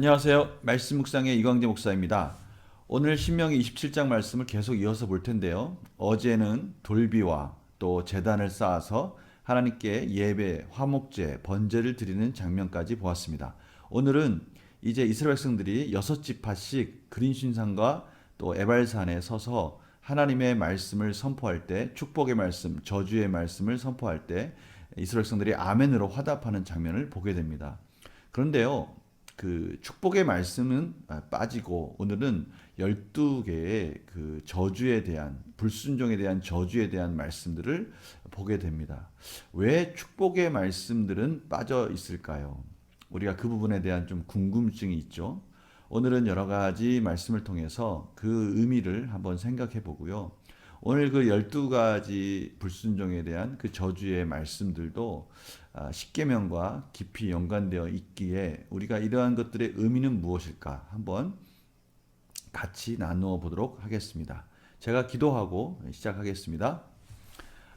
안녕하세요. 말씀 묵상의 이광재 목사입니다. 오늘 신명기 27장 말씀을 계속 이어서 볼 텐데요. 어제는 돌비와 또 제단을 쌓아서 하나님께 예배, 화목제, 번제를 드리는 장면까지 보았습니다. 오늘은 이제 이스라엘 백성들이 여섯 지파씩 그린신산과 또 에발산에 서서 하나님의 말씀을 선포할 때 축복의 말씀, 저주의 말씀을 선포할 때 이스라엘 백성들이 아멘으로 화답하는 장면을 보게 됩니다. 그런데요. 그 축복의 말씀은 아, 빠지고 오늘은 12개의 그 저주에 대한 불순종에 대한 저주에 대한 말씀들을 보게 됩니다. 왜 축복의 말씀들은 빠져 있을까요? 우리가 그 부분에 대한 좀 궁금증이 있죠. 오늘은 여러 가지 말씀을 통해서 그 의미를 한번 생각해 보고요. 오늘 그 12가지 불순종에 대한 그 저주의 말씀들도 아, 십계명과 깊이 연관되어 있기에 우리가 이러한 것들의 의미는 무엇일까 한번 같이 나누어 보도록 하겠습니다. 제가 기도하고 시작하겠습니다.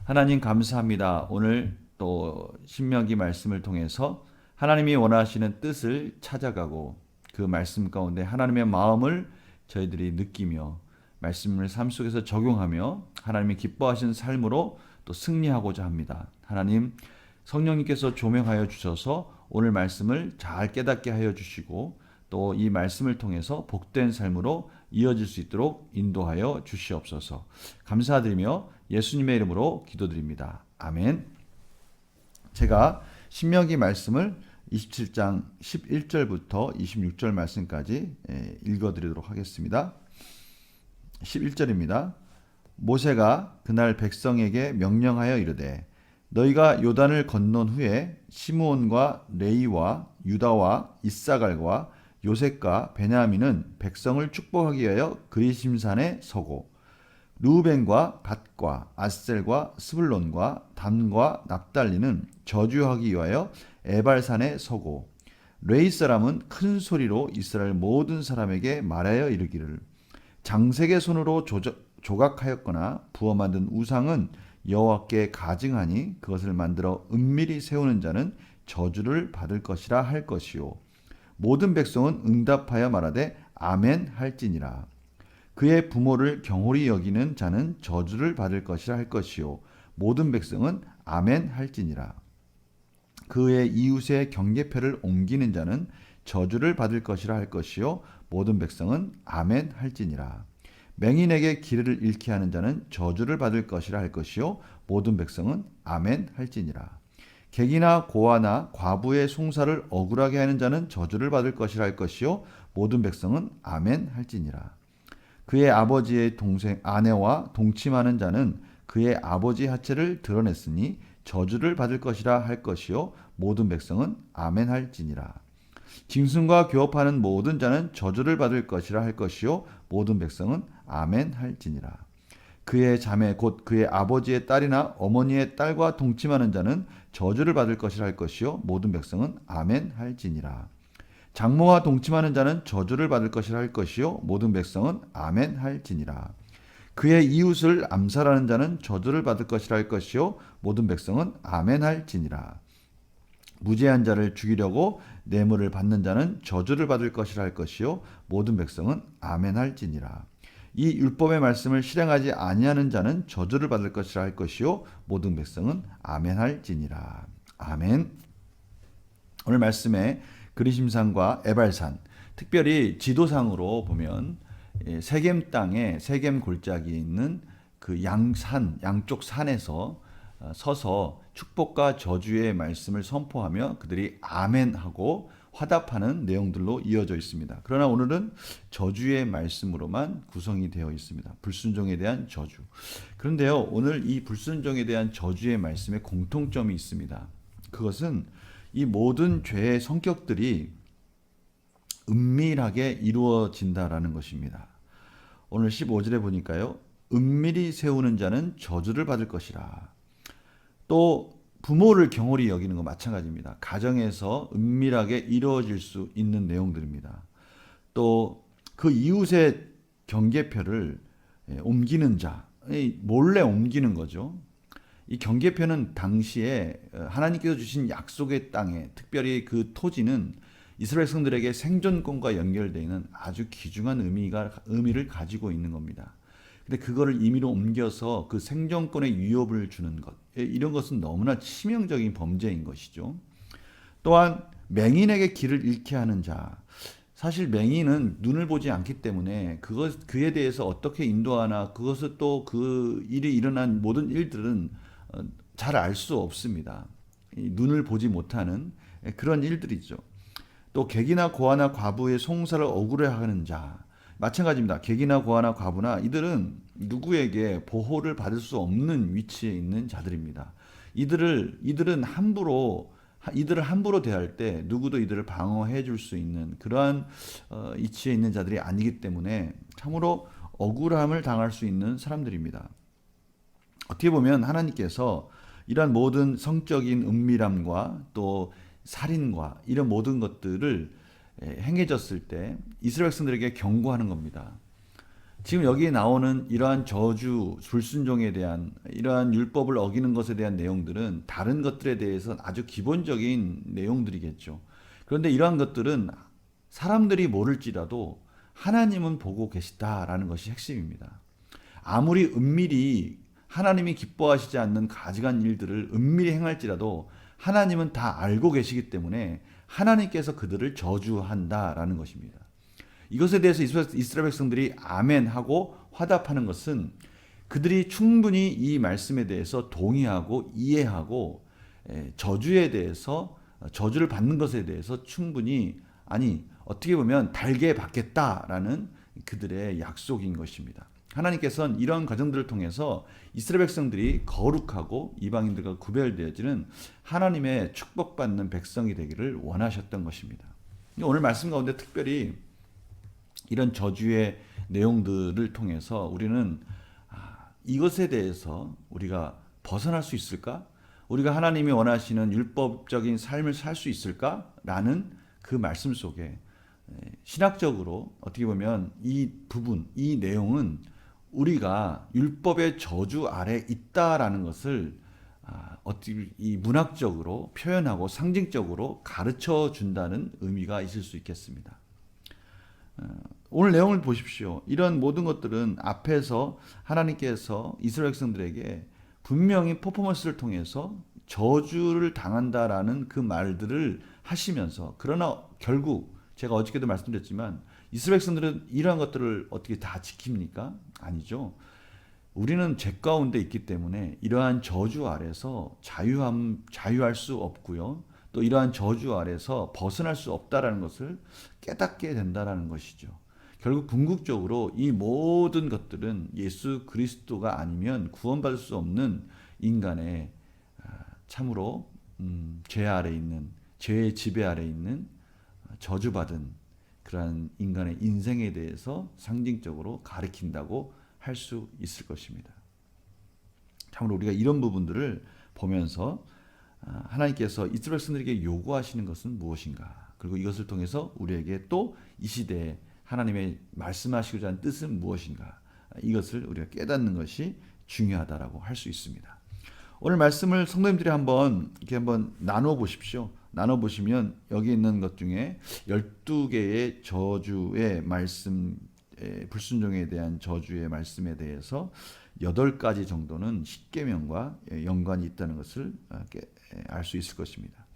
하나님 감사합니다. 오늘 또 신명기 말씀을 통해서 하나님이 원하시는 뜻을 찾아가고 그 말씀 가운데 하나님의 마음을 저희들이 느끼며 말씀을 삶 속에서 적용하며 하나님이 기뻐하시는 삶으로 또 승리하고자 합니다. 하나님 성령님께서 조명하여 주셔서 오늘 말씀을 잘 깨닫게 하여 주시고 또 이 말씀을 통해서 복된 삶으로 이어질 수 있도록 인도하여 주시옵소서. 감사드리며 예수님의 이름으로 기도드립니다. 아멘. 제가 신명기 말씀을 27장 11절부터 26절 말씀까지 읽어 드리도록 하겠습니다. 11절입니다. 모세가 그날 백성에게 명령하여 이르되 너희가 요단을 건넌 후에 시므온과 레이와 유다와 이사갈과 요셉과 베냐민은 백성을 축복하기 위하여 그리심산에 서고 루벤과 갓과 아셀과 스불론과 단과 납달리는 저주하기 위하여 에발산에 서고 레이 사람은 큰 소리로 이스라엘 모든 사람에게 말하여 이르기를. 장색의 손으로 조각하였거나 부어 만든 우상은 여호와께 가증하니 그것을 만들어 은밀히 세우는 자는 저주를 받을 것이라 할 것이요. 모든 백성은 응답하여 말하되 아멘 할지니라. 그의 부모를 경홀히 여기는 자는 저주를 받을 것이라 할 것이요. 모든 백성은 아멘 할지니라. 그의 이웃의 경계패를 옮기는 자는 저주를 받을 것이라 할 것이요. 모든 백성은 아멘 할지니라 맹인에게 길을 잃게 하는 자는 저주를 받을 것이라 할 것이요 모든 백성은 아멘 할지니라. 객이나 고아나 과부의 송사를 억울하게 하는 자는 저주를 받을 것이라 할 것이요 모든 백성은 아멘 할지니라. 그의 아버지의 동생 아내와 동침하는 자는 그의 아버지 하체를 드러냈으니 저주를 받을 것이라 할 것이요 모든 백성은 아멘 할지니라. 짐승과 교업하는 모든 자는 저주를 받을 것이라 할 것이요 모든 백성은 아멘 할지니라. 그의 자매 곧 그의 아버지의 딸이나 어머니의 딸과 동침하는 자는 저주를 받을 것이라 할 것이요 모든 백성은 아멘 할지니라. 장모와 동침하는 자는 저주를 받을 것이라 할 것이요 모든 백성은 아멘 할지니라. 그의 이웃을 암살하는 자는 저주를 받을 것이라 할 것이요 모든 백성은 아멘 할지니라. 무죄한 자를 죽이려고 뇌물을 받는 자는 저주를 받을 것이라 할 것이요 모든 백성은 아멘 할지니라. 이 율법의 말씀을 실행하지 아니하는 자는 저주를 받을 것이라 할 것이요 모든 백성은 아멘할지니라. 아멘. 오늘 말씀에 그리심산과 에발산, 특별히 지도상으로 보면 예, 세겜 땅에 세겜 골짜기에 있는 그 양산, 양쪽 산에서 어, 서서 축복과 저주의 말씀을 선포하며 그들이 아멘하고 화답하는 내용들로 이어져 있습니다. 그러나 오늘은 저주의 말씀으로만 구성이 되어 있습니다. 불순종에 대한 저주. 그런데요, 오늘 이 불순종에 대한 저주의 말씀에 공통점이 있습니다. 그것은 이 모든 죄의 성격들이 은밀하게 이루어진다라는 것입니다. 오늘 15절에 보니까요. 은밀히 세우는 자는 저주를 받을 것이라. 또 부모를 경홀히 여기는 것 마찬가지입니다. 가정에서 은밀하게 이루어질 수 있는 내용들입니다. 또 그 이웃의 경계표를 예, 옮기는 자, 몰래 옮기는 거죠. 이 경계표는 당시에 어, 하나님께서 주신 약속의 땅에 특별히 그 토지는 이스라엘 백성들에게 생존권과 연결되어 있는 아주 귀중한 의미가 의미를 가지고 있는 겁니다. 근데 그거를 임의로 옮겨서 그 생존권에 위협을 주는 것 예, 이런 것은 너무나 치명적인 범죄인 것이죠. 또한 맹인에게 길을 잃게 하는 자 사실 맹인은 눈을 보지 않기 때문에 그것 그에 대해서 어떻게 인도하나 그것을 또 그 일이 일어난 모든 일들은 어, 잘알 수 없습니다. 이 눈을 보지 못하는 예, 그런 일들이죠. 또 객이나 고아나 과부의 송사를 억울해하는 자 마찬가지입니다. 객이나 고아나 과부나 이들은 누구에게 보호를 받을 수 없는 위치에 있는 자들입니다. 이들을 이들은 함부로 이들을 함부로 대할 때 누구도 이들을 방어해 줄 수 있는 그러한 어, 이치에 있는 자들이 아니기 때문에 참으로 억울함을 당할 수 있는 사람들입니다. 어떻게 보면 하나님께서 이러한 모든 성적인 은밀함과 또 살인과 이런 모든 것들을 에, 행해졌을 때 이스라엘 백성들에게 경고하는 겁니다. 지금 여기에 나오는 이러한 저주, 불순종에 대한 이러한 율법을 어기는 것에 대한 내용들은 다른 것들에 대해서 아주 기본적인 내용들이겠죠. 그런데 이러한 것들은 사람들이 모를지라도 하나님은 보고 계시다라는 것이 핵심입니다. 아무리 은밀히 하나님이 기뻐하시지 않는 가증한 일들을 은밀히 행할지라도 하나님은 다 알고 계시기 때문에 하나님께서 그들을 저주한다라는 것입니다. 이것에 대해서 이스라엘 백성들이 아멘 하고 화답하는 것은 그들이 충분히 이 말씀에 대해서 동의하고 이해하고 저주에 대해서 저주를 받는 것에 대해서 충분히 아니 어떻게 보면 달게 받겠다라는 그들의 약속인 것입니다. 하나님께서는 이런 과정들을 통해서 이스라엘 백성들이 거룩하고 이방인들과 구별되어지는 하나님의 축복받는 백성이 되기를 원하셨던 것입니다. 오늘 말씀 가운데 특별히 이런 저주의 내용들을 통해서 우리는 아, 이것에 대해서 우리가 벗어날 수 있을까? 우리가 하나님이 원하시는 율법적인 삶을 살 수 있을까? 라는 그 말씀 속에 신학적으로 어떻게 보면 이 부분, 이 내용은 우리가 율법의 저주 아래 있다라는 것을 아, 어떻게 이 문학적으로 표현하고 상징적으로 가르쳐 준다는 의미가 있을 수 있겠습니다. 어, 오늘 내용을 보십시오. 이런 모든 것들은 앞에서 하나님께서 이스라엘 백성들에게 분명히 퍼포먼스를 통해서 저주를 당한다라는 그 말들을 하시면서 그러나 결국 제가 어저께도 말씀드렸지만 이스라엘 백성들은 이러한 것들을 어떻게 다 지킵니까? 아니죠. 우리는 죄 가운데 있기 때문에 이러한 저주 아래서 자유함 자유할 수 없고요. 또 이러한 저주 아래서 벗어날 수 없다라는 것을 깨닫게 된다라는 것이죠. 결국 궁극적으로 이 모든 것들은 예수 그리스도가 아니면 구원받을 수 없는 인간의 아, 참으로 음, 죄 아래 있는 죄의 지배 아래 있는 저주받은 그러한 인간의 인생에 대해서 상징적으로 가리킨다고 할 수 있을 것입니다. 참으로 우리가 이런 부분들을 보면서 아, 하나님께서 이스라엘 백성들에게 요구하시는 것은 무엇인가? 그리고 이것을 통해서 우리에게 또 이 시대에 하나님의 말씀하시고자 하는 뜻은 무엇인가? 이것을 우리가 깨닫는 것이 중요하다라고 할 수 있습니다. 오늘 말씀을 성도님들이 한번 이렇게 한번 나눠 보십시오. 나눠 보시면 여기 있는 것 중에 12개의 저주의 말씀 불순종에 대한 저주의 말씀에 대해서 8가지 정도는 십계명과 연관이 있다는 것을 아, 알수 있을 것입니다.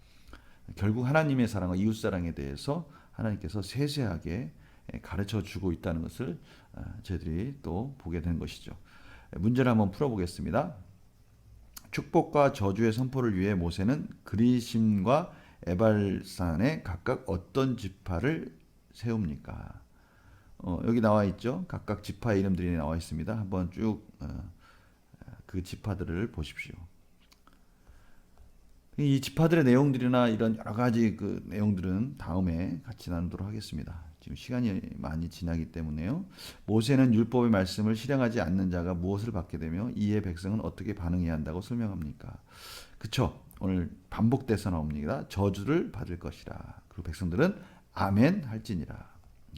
결국 하나님의 사랑과 이웃 사랑에 대해서 하나님께서 세세하게 가르쳐 주고 있다는 것을 아, 저희들이 또 보게 된 것이죠. 문제를 한번 풀어보겠습니다. 축복과 저주의 선포를 위해 모세는 그리심과 에발산에 각각 어떤 지파를 세웁니까? 어, 여기 나와 있죠. 각각 지파 이름들이 나와 있습니다. 한번 쭉그 어, 지파들을 보십시오. 이 지파들의 내용들이나 이런 여러 가지 그 내용들은 다음에 같이 나누도록 하겠습니다. 지금 시간이 많이 지나기 때문에요. 모세는 율법의 말씀을 실행하지 않는 자가 무엇을 받게 되며 이에 백성은 어떻게 반응해야 한다고 설명합니까? 그쵸? 오늘 반복돼서 나옵니다. 저주를 받을 것이라. 그리고 백성들은 아멘 할지니라.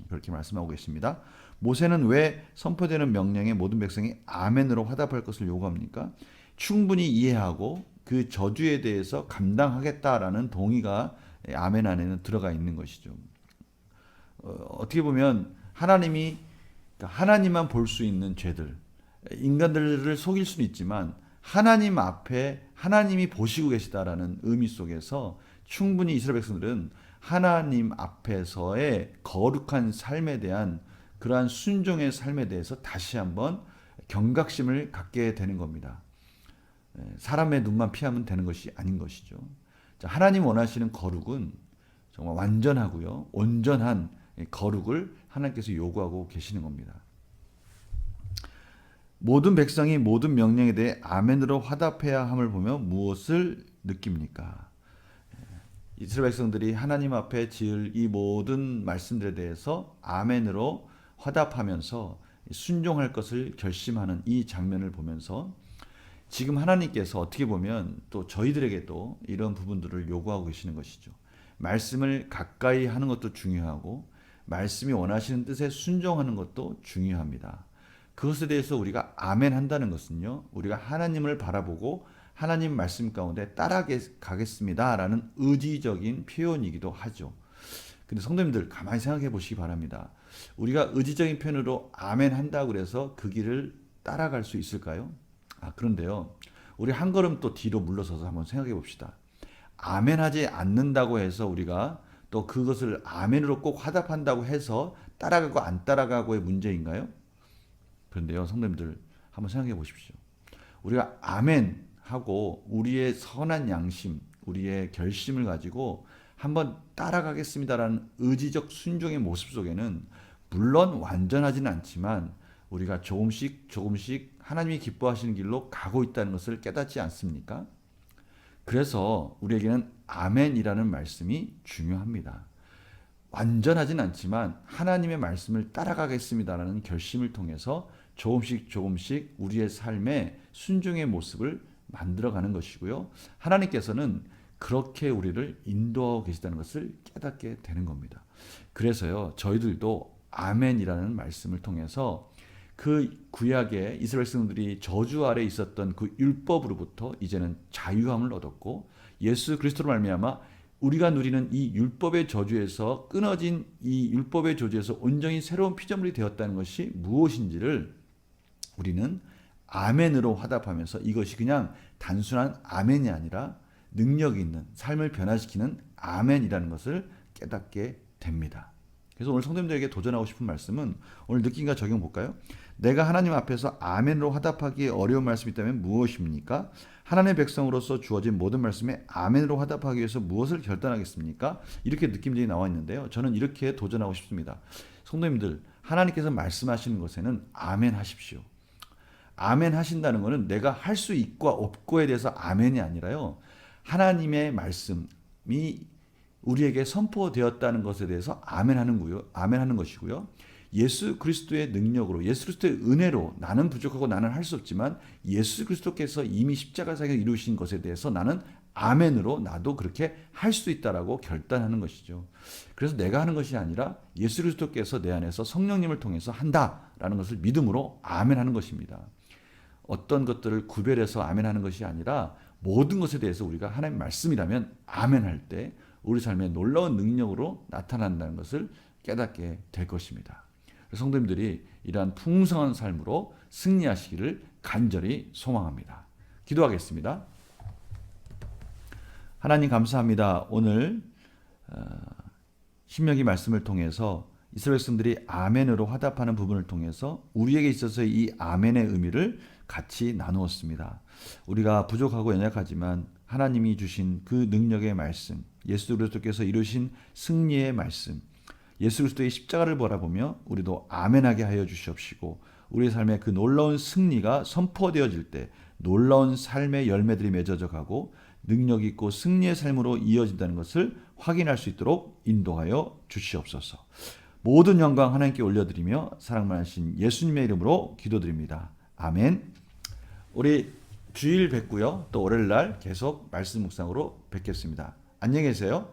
그렇게 말씀하고 계십니다. 모세는 왜 선포되는 명령에 모든 백성이 아멘으로 화답할 것을 요구합니까? 충분히 이해하고 그 저주에 대해서 감당하겠다라는 동의가 아멘 안에는 들어가 있는 것이죠. 어, 어떻게 보면 하나님이 그러니까 하나님만 볼 수 있는 죄들 인간들을 속일 수는 있지만 하나님 앞에 하나님이 보시고 계시다라는 의미 속에서 충분히 이스라엘 백성들은 하나님 앞에서의 거룩한 삶에 대한 그러한 순종의 삶에 대해서 다시 한번 경각심을 갖게 되는 겁니다. 예, 사람의 눈만 피하면 되는 것이 아닌 것이죠. 자, 하나님 원하시는 거룩은 정말 완전하고요, 온전한 거룩을 하나님께서 요구하고 계시는 겁니다. 모든 백성이 모든 명령에 대해 아멘으로 화답해야 함을 보며 무엇을 느낍니까? 예, 이스라엘 백성들이 하나님 앞에 지을 이 모든 말씀들에 대해서 아멘으로 화답하면서 순종할 것을 결심하는 이 장면을 보면서 지금 하나님께서 어떻게 보면 또 저희들에게도 이런 부분들을 요구하고 계시는 것이죠. 말씀을 가까이 하는 것도 중요하고 말씀이 원하시는 뜻에 순종하는 것도 중요합니다. 그것에 대해서 우리가 아멘 한다는 것은요. 우리가 하나님을 바라보고 하나님 말씀 가운데 따라가겠습니다라는 의지적인 표현이기도 하죠. 근데 성도님들 가만히 생각해 보시기 바랍니다. 우리가 의지적인 표현으로 아멘 한다고 그래서 그 길을 따라갈 수 있을까요? 아, 그런데요. 우리 한 걸음 또 뒤로 물러서서 한번 생각해 봅시다. 아멘 하지 않는다고 해서 우리가 또 그것을 아멘으로 꼭 화답한다고 해서 따라가고 안 따라가고의 문제인가요? 그런데요, 성도님들 한번 생각해 보십시오. 우리가 아멘 하고 우리의 선한 양심, 우리의 결심을 가지고 한번 따라가겠습니다라는 의지적 순종의 모습 속에는 물론 완전하지는 않지만 우리가 조금씩 조금씩 하나님이 기뻐하시는 길로 가고 있다는 것을 깨닫지 않습니까? 그래서 우리에게는 아멘이라는 말씀이 중요합니다. 완전하진 않지만 하나님의 말씀을 따라가겠습니다라는 결심을 통해서 조금씩 조금씩 우리의 삶에 순종의 모습을 만들어가는 것이고요. 하나님께서는 그렇게 우리를 인도하고 계시다는 것을 깨닫게 되는 겁니다. 그래서요, 저희들도 아멘이라는 말씀을 통해서 그 구약의 이스라엘 백성들이 저주 아래 있었던 그 율법으로부터 이제는 자유함을 얻었고 예수 그리스도로 말미암아 우리가 누리는 이 율법의 저주에서 끊어진 이 율법의 저주에서 온전히 새로운 피조물이 되었다는 것이 무엇인지를 우리는 아멘으로 화답하면서 이것이 그냥 단순한 아멘이 아니라 능력 있는 삶을 변화시키는 아멘이라는 것을 깨닫게 됩니다. 그래서 오늘 성도님들에게 도전하고 싶은 말씀은 오늘 느낌과 적용 볼까요? 내가 하나님 앞에서 아멘으로 화답하기 어려운 말씀이 있다면 무엇입니까? 하나님의 백성으로서 주어진 모든 말씀에 아멘으로 화답하기 위해서 무엇을 결단하겠습니까? 이렇게 느낌들이 나와 있는데요. 저는 이렇게 도전하고 싶습니다. 성도님들, 하나님께서 말씀하시는 것에는 아멘 하십시오. 아멘 하신다는 것은 내가 할 수 있고 없고에 대해서 아멘이 아니라요. 하나님의 말씀이 우리에게 선포되었다는 것에 대해서 아멘 하는 거요. 아멘 하는 것이고요. 예수 그리스도의 능력으로 예수 그리스도의 은혜로 나는 부족하고 나는 할 수 없지만 예수 그리스도께서 이미 십자가 사역을 이루신 것에 대해서 나는 아멘으로 나도 그렇게 할 수 있다라고 결단하는 것이죠. 그래서 내가 하는 것이 아니라 예수 그리스도께서 내 안에서 성령님을 통해서 한다라는 것을 믿음으로 아멘하는 것입니다. 어떤 것들을 구별해서 아멘하는 것이 아니라 모든 것에 대해서 우리가 하나님 말씀이라면 아멘할 때 우리 삶에 놀라운 능력으로 나타난다는 것을 깨닫게 될 것입니다. 성도님들이 이러한 풍성한 삶으로 승리하시기를 간절히 소망합니다. 기도하겠습니다. 하나님 감사합니다. 오늘 어, 신명기 말씀을 통해서 이스라엘 백성들이 아멘으로 화답하는 부분을 통해서 우리에게 있어서 이 아멘의 의미를 같이 나누었습니다. 우리가 부족하고 연약하지만 하나님이 주신 그 능력의 말씀, 예수 그리스도께서 이루신 승리의 말씀, 예수 그리스도의 십자가를 바라보며 우리도 아멘하게 하여 주시옵시고 우리의 삶에 그 놀라운 승리가 선포되어질 때 놀라운 삶의 열매들이 맺어져 가고 능력 있고 승리의 삶으로 이어진다는 것을 확인할 수 있도록 인도하여 주시옵소서. 모든 영광 하나님께 올려드리며 사랑 많으신 예수님의 이름으로 기도드립니다. 아멘. 우리 주일 뵙고요. 또 월요일 날 계속 말씀 묵상으로 뵙겠습니다. 안녕히 계세요.